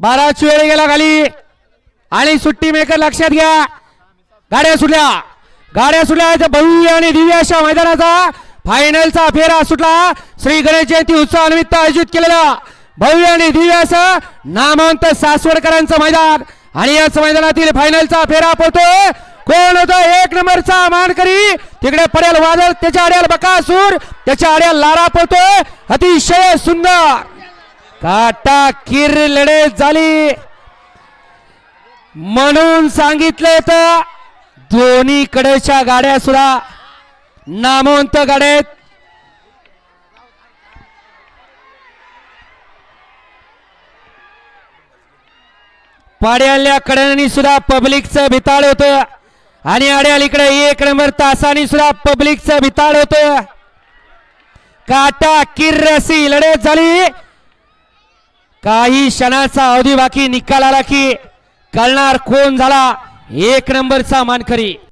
बाराच वेळ गेला खाली. आणि सुट्टी मेकर लक्षात घ्या. गाड्या सुटल्या. गाड्या सुटल्या भव्य आणि दिव्य अशा मैदानाचा फायनलचा फेरा सुटला. श्री गणेश जयंती उत्सवानिमित्त आयोजित केलेला भव्य आणि दिव्य असं नामांत सासवडकरांचं मैदान. आणि याच मैदानातील फायनलचा फेरा पोहतोय कोण होतं? एक नंबरचा मानकरी. तिकडे पडेल वादळ त्याच्या आड्याला बकासूर त्याच्या आड्याला लारा पोहतोय अतिशय सुंदर. काटा किर लढत झाली. म्हणून सांगितलं तर दोन्ही कडेच्या गाड्या सुद्धा नामवंत गाड्या आहेत पाड्याल्या कड्यांनी सुद्धा पब्लिकचं भिताळ होत. आणि अड्यालीकडे एक नंबर तासाने सुद्धा पब्लिकचं भिताळ होत. काटा किर्रसी लढत झाली. काही क्षणाचा अवधी बाकी निकाल आला की कळणार कोण झाला? एक नंबरचा मानकरी.